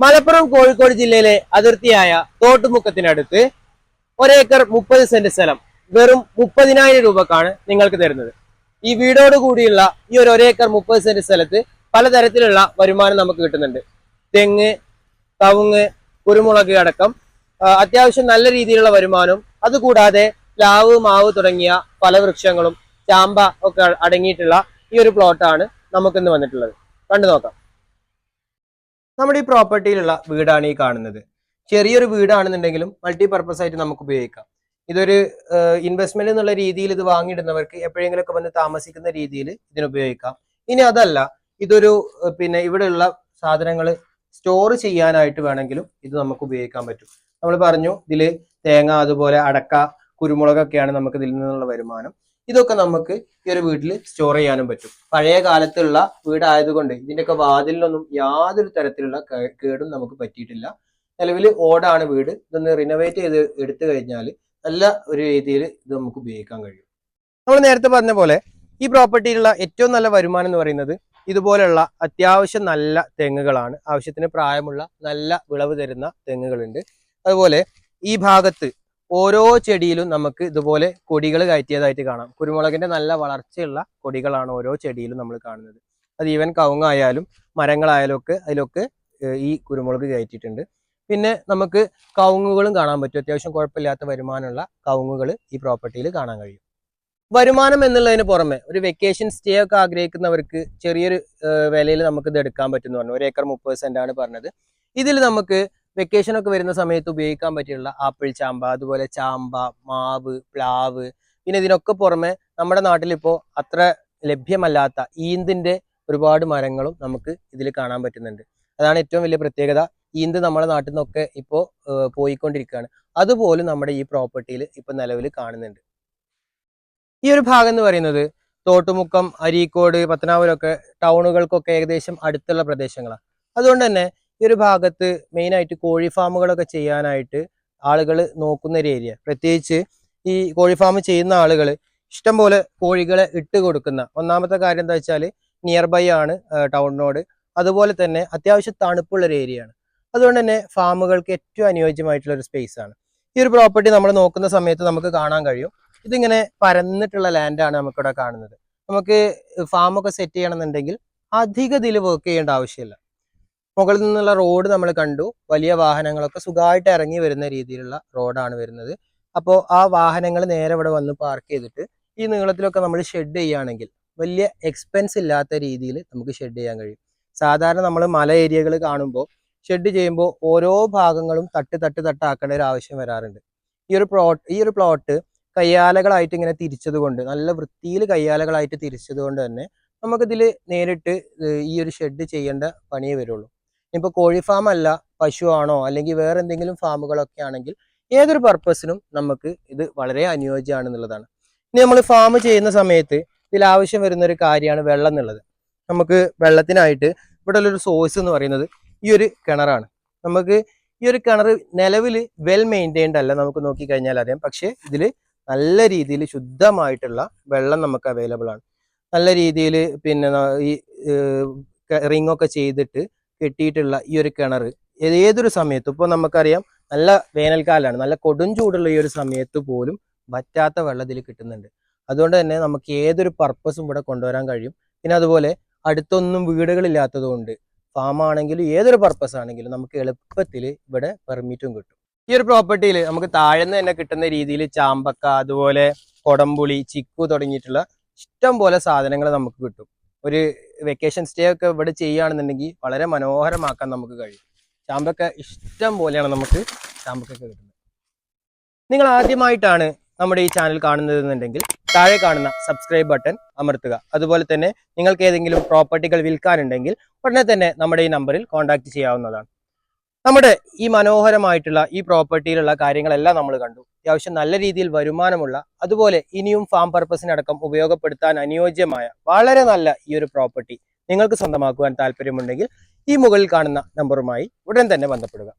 മലപ്പുറം കോഴിക്കോട് ജില്ലയിലെ അതിർത്തിയായ തോട്ടുമുക്കത്തിനടുത്ത് ഒരേക്കർ മുപ്പത് സെന്റ് സ്ഥലം വെറും മുപ്പതിനായിരം രൂപക്കാണ് നിങ്ങൾക്ക് തരുന്നത്. ഈ വീടോട് കൂടിയുള്ള ഈ ഒരു ഒരേക്കർ മുപ്പത് സെന്റ് സ്ഥലത്ത് പലതരത്തിലുള്ള വരുമാനം നമുക്ക് കിട്ടുന്നുണ്ട്. തെങ്ങ് കവുങ്ങ് കുരുമുളക് അടക്കം അത്യാവശ്യം നല്ല രീതിയിലുള്ള വരുമാനവും അതുകൂടാതെ പ്ലാവ് മാവ് തുടങ്ങിയ പല വൃക്ഷങ്ങളും ചാമ്പ ഒക്കെ അടങ്ങിയിട്ടുള്ള ഈ ഒരു പ്ലോട്ടാണ് നമുക്കിന്ന് വന്നിട്ടുള്ളത്. കണ്ടു നോക്കാം. നമ്മുടെ ഈ പ്രോപ്പർട്ടിയിലുള്ള വീടാണ് ഈ കാണുന്നത്. ചെറിയൊരു വീടാണെന്നുണ്ടെങ്കിലും മൾട്ടി പർപ്പസ് ആയിട്ട് നമുക്ക് ഉപയോഗിക്കാം. ഇതൊരു ഇൻവെസ്റ്റ്മെന്റ് എന്നുള്ള രീതിയിൽ ഇത് വാങ്ങിയിടുന്നവർക്ക് എപ്പോഴെങ്കിലുമൊക്കെ വന്ന് താമസിക്കുന്ന രീതിയിൽ ഇതിന് ഉപയോഗിക്കാം. ഇനി അതല്ല ഇതൊരു പിന്നെ ഇവിടെയുള്ള സാധനങ്ങൾ സ്റ്റോർ ചെയ്യാനായിട്ട് വേണമെങ്കിലും ഇത് നമുക്ക് ഉപയോഗിക്കാൻ പറ്റും. നമ്മൾ പറഞ്ഞു ഇതിൽ തേങ്ങ അതുപോലെ അടക്ക കുരുമുളകൊക്കെയാണ് നമുക്ക് ഇതിൽ നിന്നുള്ള വരുമാനം. ഇതൊക്കെ നമുക്ക് ഈ ഒരു വീട്ടിൽ സ്റ്റോർ ചെയ്യാനും പറ്റും. പഴയ കാലത്തുള്ള വീടായതുകൊണ്ട് ഇതിന്റെയൊക്കെ വാതിലിനൊന്നും യാതൊരു തരത്തിലുള്ള കേടും നമുക്ക് പറ്റിയിട്ടില്ല. നിലവിൽ ഓടാണ് വീട്. ഇതൊന്ന് റിനോവേറ്റ് ചെയ്ത് എടുത്തു കഴിഞ്ഞാൽ നല്ല ഒരു രീതിയിൽ ഇത് നമുക്ക് ഉപയോഗിക്കാൻ കഴിയും. നമ്മൾ നേരത്തെ പറഞ്ഞ പോലെ ഈ പ്രോപ്പർട്ടിയിലുള്ള ഏറ്റവും നല്ല വരുമാനം എന്ന് പറയുന്നത് ഇതുപോലെയുള്ള അത്യാവശ്യം നല്ല തെങ്ങുകളാണ്. ആവശ്യത്തിന് പ്രായമുള്ള നല്ല വിളവ് തരുന്ന തെങ്ങുകളുണ്ട്. അതുപോലെ ഈ ഭാഗത്ത് ഓരോ ചെടിയിലും നമുക്ക് ഇതുപോലെ കൊടികൾ കയറ്റിയതായിട്ട് കാണാം. കുരുമുളകിന്റെ നല്ല വളർച്ചയുള്ള കൊടികളാണ് ഓരോ ചെടിയിലും നമ്മൾ കാണുന്നത്. അത് ഈവൻ കവുങ്ങായാലും മരങ്ങളായാലും ഒക്കെ അതിലൊക്കെ ഈ കുരുമുളക് കയറ്റിയിട്ടുണ്ട്. പിന്നെ നമുക്ക് കവുങ്ങുകളും കാണാൻ പറ്റും. അത്യാവശ്യം കുഴപ്പമില്ലാത്ത വരുമാനമുള്ള കവുങ്ങുകൾ ഈ പ്രോപ്പർട്ടിയിൽ കാണാൻ കഴിയും. വരുമാനം എന്നുള്ളതിന് പുറമെ ഒരു വെക്കേഷൻ സ്റ്റേ ഒക്കെ ആഗ്രഹിക്കുന്നവർക്ക് ചെറിയൊരു വിലയിൽ നമുക്ക് ഇത് എടുക്കാൻ പറ്റുമെന്ന് പറഞ്ഞു. ഒരു ഏക്കർ മുപ്പത് സെന്റ് ആണ് പറഞ്ഞത്. ഇതിൽ നമുക്ക് വെക്കേഷൻ ഒക്കെ വരുന്ന സമയത്ത് ഉപയോഗിക്കാൻ പറ്റിയുള്ള ആപ്പിൾ ചാമ്പ അതുപോലെ ചാമ്പ മാവ് പ്ലാവ് പിന്നെ ഇതിനൊക്കെ പുറമെ നമ്മുടെ നാട്ടിൽ ഇപ്പോൾ അത്ര ലഭ്യമല്ലാത്ത ഈന്തിന്റെ ഒരുപാട് മരങ്ങളും നമുക്ക് ഇതിൽ കാണാൻ പറ്റുന്നുണ്ട്. അതാണ് ഏറ്റവും വലിയ പ്രത്യേകത. ഈന്ത് നമ്മുടെ നാട്ടിൽ നിന്നൊക്കെ ഇപ്പോൾ പോയിക്കൊണ്ടിരിക്കുകയാണ്. അതുപോലും നമ്മുടെ ഈ പ്രോപ്പർട്ടിയിൽ ഇപ്പം നിലവിൽ കാണുന്നുണ്ട്. ഈ ഒരു ഭാഗം എന്ന് പറയുന്നത് തോട്ടുമുക്കം അരീക്കോട് പത്തനാപുരമൊക്കെ ടൗണുകൾക്കൊക്കെ ഏകദേശം അടുത്തുള്ള പ്രദേശങ്ങളാണ് അതുകൊണ്ട് തന്നെ ഈ ഒരു ഭാഗത്ത് മെയിനായിട്ട് കോഴി ഫാമുകളൊക്കെ ചെയ്യാനായിട്ട് ആളുകൾ നോക്കുന്ന ഒരു ഏരിയ പ്രത്യേകിച്ച് ഈ കോഴി ഫാം ചെയ്യുന്ന ആളുകൾ ഇഷ്ടംപോലെ കോഴികളെ ഇട്ട് കൊടുക്കുന്ന ഒന്നാമത്തെ കാര്യം എന്താ വെച്ചാൽ നിയർ ബൈ ആണ് ടൗണിനോട് അതുപോലെ തന്നെ അത്യാവശ്യം തണുപ്പുള്ള ഒരു ഏരിയയാണ് അതുകൊണ്ട് തന്നെ ഫാമുകൾക്ക് ഏറ്റവും അനുയോജ്യമായിട്ടുള്ള ഒരു സ്പേസ് ആണ്. ഈ ഒരു പ്രോപ്പർട്ടി നമ്മൾ നോക്കുന്ന സമയത്ത് നമുക്ക് കാണാൻ കഴിയും. ഇതിങ്ങനെ പരന്നിട്ടുള്ള ലാൻഡാണ് നമുക്കിവിടെ കാണുന്നത്. നമുക്ക് ഫാമൊക്കെ സെറ്റ് ചെയ്യണമെന്നുണ്ടെങ്കിൽ അധിക ഇതിൽ വർക്ക് ചെയ്യേണ്ട ആവശ്യമില്ല. മുകളിൽ നിന്നുള്ള റോഡ് നമ്മൾ കണ്ടു. വലിയ വാഹനങ്ങളൊക്കെ സുഖമായിട്ട് ഇറങ്ങി വരുന്ന രീതിയിലുള്ള റോഡാണ് വരുന്നത്. അപ്പോൾ ആ വാഹനങ്ങൾ നേരെ ഇവിടെ വന്ന് പാർക്ക് ചെയ്തിട്ട് ഈ നീളത്തിലൊക്കെ നമ്മൾ ഷെഡ് ചെയ്യുകയാണെങ്കിൽ വലിയ എക്സ്പെൻസ് ഇല്ലാത്ത രീതിയിൽ നമുക്ക് ഷെഡ് ചെയ്യാൻ കഴിയും. സാധാരണ നമ്മൾ മല ഏരിയകൾ കാണുമ്പോൾ ഷെഡ് ചെയ്യുമ്പോൾ ഓരോ ഭാഗങ്ങളും തട്ട് തട്ട് തട്ടാക്കേണ്ട ഒരു ആവശ്യം വരാറുണ്ട്. ഈ ഒരു പ്ലോട്ട് ഈ ഒരു പ്ലോട്ട് കയ്യാലകളായിട്ട് ഇങ്ങനെ തിരിച്ചതുകൊണ്ട് നല്ല വൃത്തിയിൽ കയ്യാലകളായിട്ട് തിരിച്ചത് കൊണ്ട് തന്നെ നമുക്കിതിൽ നേരിട്ട് ഈ ഒരു ഷെഡ് ചെയ്യേണ്ട പണിയേ വരുള്ളൂ. ഇനിയിപ്പോൾ കോഴി ഫാം അല്ല പശു ആണോ അല്ലെങ്കിൽ വേറെ എന്തെങ്കിലും ഫാമുകളൊക്കെ ആണെങ്കിൽ ഏതൊരു പർപ്പസിനും നമുക്ക് ഇത് വളരെ അനുയോജ്യമാണെന്നുള്ളതാണ്. ഇനി നമ്മൾ ഫാം ചെയ്യുന്ന സമയത്ത് ഇതിൽ ആവശ്യം വരുന്ന ഒരു കാര്യമാണ് വെള്ളം എന്നുള്ളത്. നമുക്ക് വെള്ളത്തിനായിട്ട് ഇവിടെ ഉള്ളൊരു സോഴ്സ് എന്ന് പറയുന്നത് ഈ ഒരു കിണറാണ്. നമുക്ക് ഈ ഒരു കിണർ നിലവിൽ വെൽ മെയിന്റൈൻഡ് അല്ല നമുക്ക് നോക്കിക്കഴിഞ്ഞാൽ അറിയാം. പക്ഷേ ഇതിൽ നല്ല രീതിയിൽ ശുദ്ധമായിട്ടുള്ള വെള്ളം നമുക്ക് അവൈലബിൾ ആണ്. നല്ല രീതിയിൽ പിന്നെ ഈ റിംഗ് ഒക്കെ ചെയ്തിട്ട് കെട്ടിയിട്ടുള്ള ഈ ഒരു കിണർ ഏതൊരു സമയത്തും ഇപ്പോൾ നമുക്കറിയാം നല്ല വേനൽക്കാലമാണ് നല്ല കൊടും ചൂടുള്ള ഈ ഒരു സമയത്ത് പോലും വറ്റാത്ത വെള്ളം ഇതിൽ കിട്ടുന്നുണ്ട്. അതുകൊണ്ട് തന്നെ നമുക്ക് ഏതൊരു പർപ്പസും ഇവിടെ കൊണ്ടുവരാൻ കഴിയും. പിന്നെ അതുപോലെ അടുത്തൊന്നും വീടുകളില്ലാത്തത് കൊണ്ട് ഫാം ആണെങ്കിലും ഏതൊരു പർപ്പസ് ആണെങ്കിലും നമുക്ക് എളുപ്പത്തിൽ ഇവിടെ പെർമിറ്റും കിട്ടും. ഈ ഒരു പ്രോപ്പർട്ടിയിൽ നമുക്ക് താഴ്ന്ന് തന്നെ കിട്ടുന്ന രീതിയിൽ ചാമ്പക്ക അതുപോലെ കൊടംപുളി ചിക്കു തുടങ്ങിയിട്ടുള്ള ഇഷ്ടം പോലെ സാധനങ്ങൾ നമുക്ക് കിട്ടും. ഒരു വെക്കേഷൻ സ്റ്റേ ഒക്കെ ഇവിടെ ചെയ്യുകയാണെന്നുണ്ടെങ്കിൽ വളരെ മനോഹരമാക്കാൻ നമുക്ക് കഴിയും. ചാമ്പക്ക ഇഷ്ടം പോലെയാണ് നമുക്ക് ചാമ്പക്കൊക്കെ കിട്ടുന്നത്. നിങ്ങൾ ആദ്യമായിട്ടാണ് നമ്മുടെ ഈ ചാനൽ കാണുന്നതെന്നുണ്ടെങ്കിൽ താഴെ കാണുന്ന സബ്സ്ക്രൈബ് ബട്ടൺ അമർത്തുക. അതുപോലെ തന്നെ നിങ്ങൾക്ക് ഏതെങ്കിലും പ്രോപ്പർട്ടികൾ വിൽക്കാനുണ്ടെങ്കിൽ ഉടനെ തന്നെ നമ്മുടെ ഈ നമ്പറിൽ കോൺടാക്ട് ചെയ്യാവുന്നതാണ്. നമ്മുടെ ഈ മനോഹരമായിട്ടുള്ള ഈ പ്രോപ്പർട്ടിയിലുള്ള കാര്യങ്ങളെല്ലാം നമ്മൾ കണ്ടു. അത്യാവശ്യം നല്ല രീതിയിൽ വരുമാനമുള്ള അതുപോലെ ഇനിയും ഫാം പർപ്പസിനടക്കം ഉപയോഗപ്പെടുത്താൻ അനുയോജ്യമായ വളരെ നല്ല ഈ ഒരു പ്രോപ്പർട്ടി നിങ്ങൾക്ക് സ്വന്തമാക്കുവാൻ താല്പര്യമുണ്ടെങ്കിൽ ഈ മുകളിൽ കാണുന്ന നമ്പറുമായി ഉടൻ തന്നെ ബന്ധപ്പെടുക.